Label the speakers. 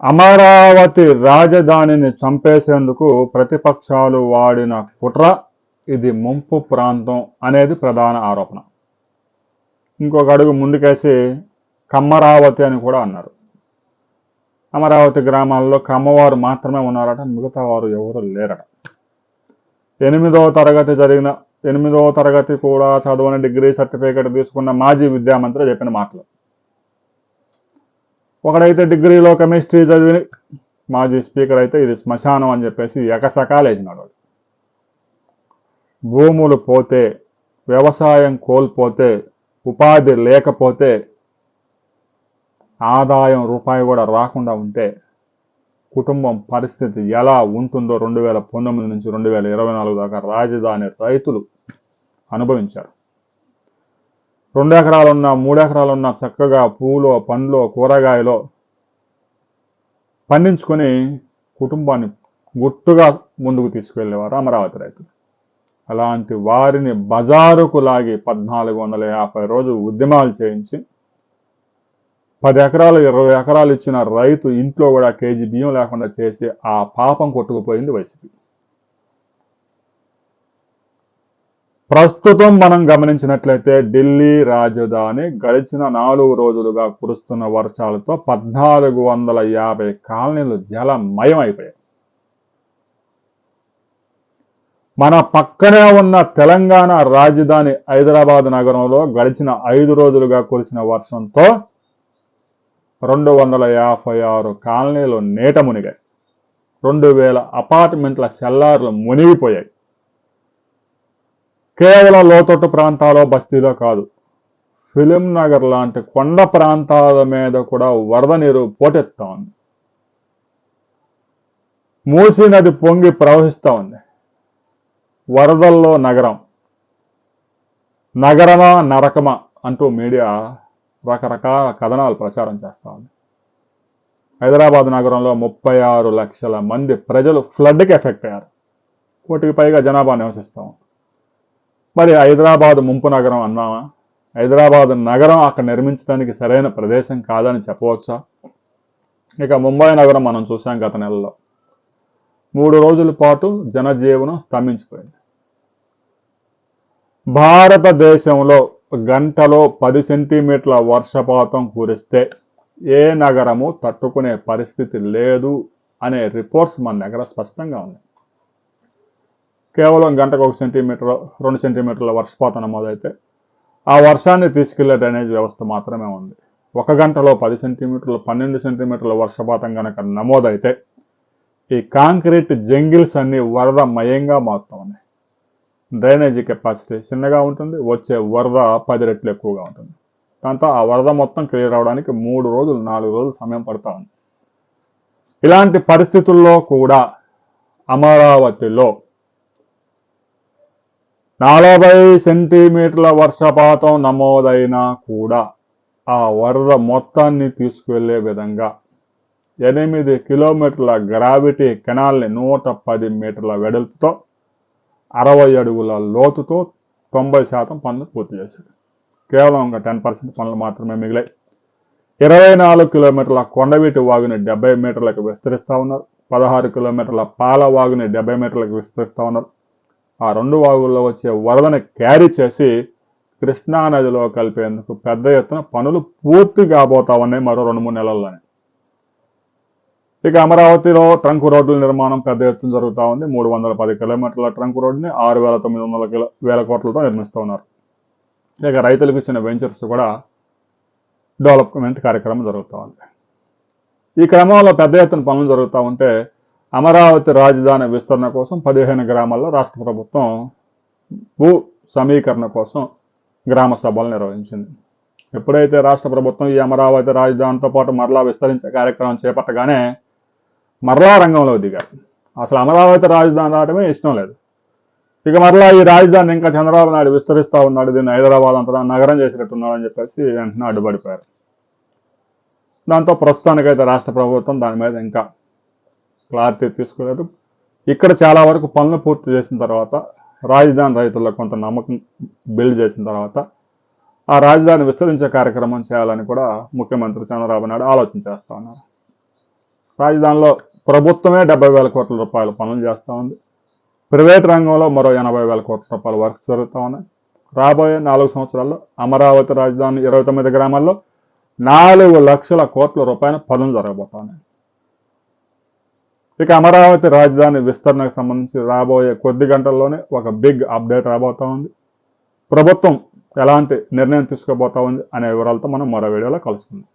Speaker 1: అమరావతి రాజధానిని చంపేసేందుకు ప్రతిపక్షాలు వాడిన కుట్ర ఇది ముంపు ప్రాంతం అనేది ప్రధాన ఆరోపణ. ఇంకొక అడుగు ముందుకేసి కమ్మరావతి అని కూడా అన్నారు. అమరావతి గ్రామాల్లో కమ్మవారు మాత్రమే ఉన్నారట మిగతా వారు ఎవరు లేరట. ఎనిమిదవ తరగతి జరిగిన ఎనిమిదవ తరగతి కూడా చదవని డిగ్రీ సర్టిఫికేట్ తీసుకున్న మాజీ విద్యామంత్రి చెప్పిన మాటలు. ఒకడైతే డిగ్రీలో కెమిస్ట్రీ చదివి మాజీ స్పీకర్ అయితే ఇది శ్మశానం అని చెప్పేసి ఎకసకాలేసినాడు వాడు. భూములు పోతే వ్యవసాయం కోల్పోతే ఉపాధి లేకపోతే ఆదాయం రూపాయి కూడా రాకుండా ఉంటే కుటుంబం పరిస్థితి ఎలా ఉంటుందో రెండు వేల పంతొమ్మిది నుంచి రెండు వేల ఇరవై నాలుగు దాకా రాజధాని రైతులు అనుభవించారు రెండు ఎకరాలున్న మూడు ఎకరాలున్నా చక్కగా పూలు పండ్లు కూరగాయలు పండించుకొని కుటుంబాన్ని గుట్టుగా ముందుకు తీసుకువెళ్ళేవారు అమరావతి రైతులు. అలాంటి వారిని బజారుకు లాగి పద్నాలుగు వందల యాభై రోజు ఉద్యమాలు చేయించి పది ఎకరాలు ఇరవై ఎకరాలు ఇచ్చిన రైతు ఇంట్లో కూడా కేజీ బియ్యం లేకుండా చేసి ఆ పాపం కొట్టుకుపోయింది వైసీపీ. ప్రస్తుతం మనం గమనించినట్లయితే ఢిల్లీ రాజధాని గడిచిన నాలుగు రోజులుగా కురుస్తున్న వర్షాలతో పద్నాలుగు వందల యాభై కాలనీలు జలమయమైపోయాయి. అయిపోయాయి మన పక్కనే ఉన్న తెలంగాణ రాజధాని హైదరాబాద్ నగరంలో గడిచిన ఐదు రోజులుగా కురిసిన వర్షంతో రెండు వందల యాభై ఆరు కాలనీలు నీట మునిగాయి. రెండు వేల అపార్ట్మెంట్ల సెల్లార్లు మునిగిపోయాయి. కేవలం లోతట్టు ప్రాంతాల్లో బస్తీలో కాదు. ఫిలిం నగర్ లాంటి కొండ ప్రాంతాల మీద కూడా వరద నీరు పోటెత్తా ఉంది మూసీ నది పొంగి ప్రవహిస్తూ ఉంది. వరదల్లో నగరం. నగరమా నరకమా అంటూ మీడియా రకరకాల కథనాలు ప్రచారం చేస్తూ ఉంది. హైదరాబాద్ నగరంలో ముప్పై ఆరు లక్షల మంది ప్రజలు ఫ్లడ్కి ఎఫెక్ట్ అయ్యారు. కోటికి పైగా జనాభా నివసిస్తాం మరి హైదరాబాద్ ముంపు నగరం అన్నామా హైదరాబాద్ నగరం అక్కడ నిర్మించడానికి సరైన ప్రదేశం కాదని చెప్పవచ్చా? ఇక ముంబై నగరం మనం చూసాం గత నెలలో. మూడు రోజుల పాటు జనజీవనం స్తంభించిపోయింది. భారతదేశంలో గంటలో పది సెంటీమీటర్ల వర్షపాతం కురిస్తే ఏ నగరము తట్టుకునే పరిస్థితి లేదు అనే రిపోర్ట్స్ మన దగ్గర స్పష్టంగా ఉన్నాయి. కేవలం గంటకు ఒక సెంటీమీటర్ రెండు సెంటీమీటర్ల వర్షపాతం నమోదైతే ఆ వర్షాన్ని తీసుకెళ్ళే డ్రైనేజ్ వ్యవస్థ మాత్రమే ఉంది. ఒక గంటలో పది సెంటీమీటర్లు పన్నెండు సెంటీమీటర్ల వర్షపాతం కనుక నమోదైతే ఈ కాంక్రీట్ జంగిల్స్ అన్ని వరద మయంగా మారుతూ ఉన్నాయి డ్రైనేజీ కెపాసిటీ చిన్నగా ఉంటుంది వచ్చే వరద పది రెట్లు ఎక్కువగా ఉంటుంది. దాంతో ఆ వరద మొత్తం క్లియర్ అవడానికి మూడు రోజులు నాలుగు రోజులు సమయం పడుతూ ఉంది. ఇలాంటి పరిస్థితుల్లో కూడా అమరావతిలో నలభై సెంటీమీటర్ల వర్షపాతం నమోదైనా కూడా ఆ వరద మొత్తాన్ని తీసుకువెళ్ళే విధంగా ఎనిమిది కిలోమీటర్ల గ్రావిటీ కెనాల్ని నూట పది మీటర్ల వెడల్పుతో అరవై అడుగుల లోతుతో తొంభై శాతం పనులు పూర్తి చేశారు. కేవలం ఇంకా టెన్ పర్సెంట్ పనులు మాత్రమే మిగిలాయి. ఇరవై నాలుగు కిలోమీటర్ల కొండవీటి వాగుని డెబ్బై మీటర్లకు విస్తరిస్తూ ఉన్నారు. పదహారు కిలోమీటర్ల పాల వాగుని డెబ్బై మీటర్లకు విస్తరిస్తూ ఉన్నారు. ఆ రెండు వాగుల్లో వచ్చే వరదని క్యారీ చేసి కృష్ణా నదిలో కలిపేందుకు పెద్ద ఎత్తున పనులు పూర్తి కాబోతామన్నాయి మరో రెండు మూడు నెలల్లోనే. ఇక అమరావతిలో ట్రంక్ రోడ్ల నిర్మాణం పెద్ద ఎత్తున జరుగుతూ ఉంది. మూడు వందల పది కిలోమీటర్ల ట్రంక్ రోడ్డుని ఆరు వేల తొమ్మిది వందల కిలో వేల కోట్లతో నిర్మిస్తూ ఉన్నారు. ఇక రైతులకు ఇచ్చిన వెంచర్స్ కూడా డెవలప్మెంట్ కార్యక్రమం జరుగుతూ ఉంది. ఈ క్రమంలో పెద్ద ఎత్తున పనులు జరుగుతూ ఉంటే అమరావతి రాజధాని విస్తరణ కోసం పదిహేను గ్రామాల్లో రాష్ట్ర ప్రభుత్వం భూ సమీకరణ కోసం గ్రామ సభలు నిర్వహించింది. ఎప్పుడైతే రాష్ట్ర ప్రభుత్వం ఈ అమరావతి రాజధానితో పాటు మరలా విస్తరించే కార్యక్రమం చేపట్టగానే మరలా రంగంలో దిగారు. అసలు అమరావతి రాజధాని రావడమే ఇష్టం లేదు. ఇక మరలా ఈ రాజధాని ఇంకా చంద్రబాబు నాయుడు విస్తరిస్తూ ఉన్నాడు దీన్ని హైదరాబాద్ అంతా నగరం చేసినట్టున్నాడు అని చెప్పేసి వెంటనే అడ్డుపడిపోయారు. దాంతో ప్రస్తుతానికైతే రాష్ట్ర ప్రభుత్వం దాని మీద ఇంకా క్లారిటీ తీసుకోలేదు ఇక్కడ చాలా వరకు పనులు పూర్తి చేసిన తర్వాత రాజధాని రైతుల్లో కొంత నమ్మకం బిల్డ్ చేసిన తర్వాత ఆ రాజధాని విస్తరించే కార్యక్రమం చేయాలని కూడా ముఖ్యమంత్రి చంద్రబాబు నాయుడు ఆలోచన చేస్తూ ఉన్నారు. రాజధానిలో ప్రభుత్వమే డెబ్బై వేల కోట్ల రూపాయల పనులు చేస్తూ ఉంది. ప్రైవేట్ రంగంలో మరో ఎనభై వేల కోట్ల రూపాయల వర్క్స్ జరుగుతూ ఉన్నాయి రాబోయే నాలుగు సంవత్సరాల్లో అమరావతి రాజధాని ఇరవై తొమ్మిది గ్రామాల్లో నాలుగు లక్షల కోట్ల రూపాయల పనులు జరగబోతా ఉన్నాయి. ఇక అమరావతి రాజధాని విస్తరణకు సంబంధించి రాబోయే కొద్ది గంటల్లోనే ఒక బిగ్ అప్డేట్ రాబోతా ఉంది. ప్రభుత్వం ఎలాంటి నిర్ణయం తీసుకోబోతా ఉంది అనే వివరాలతో మనం మరో వీడియోలో కలుసుకుందాం.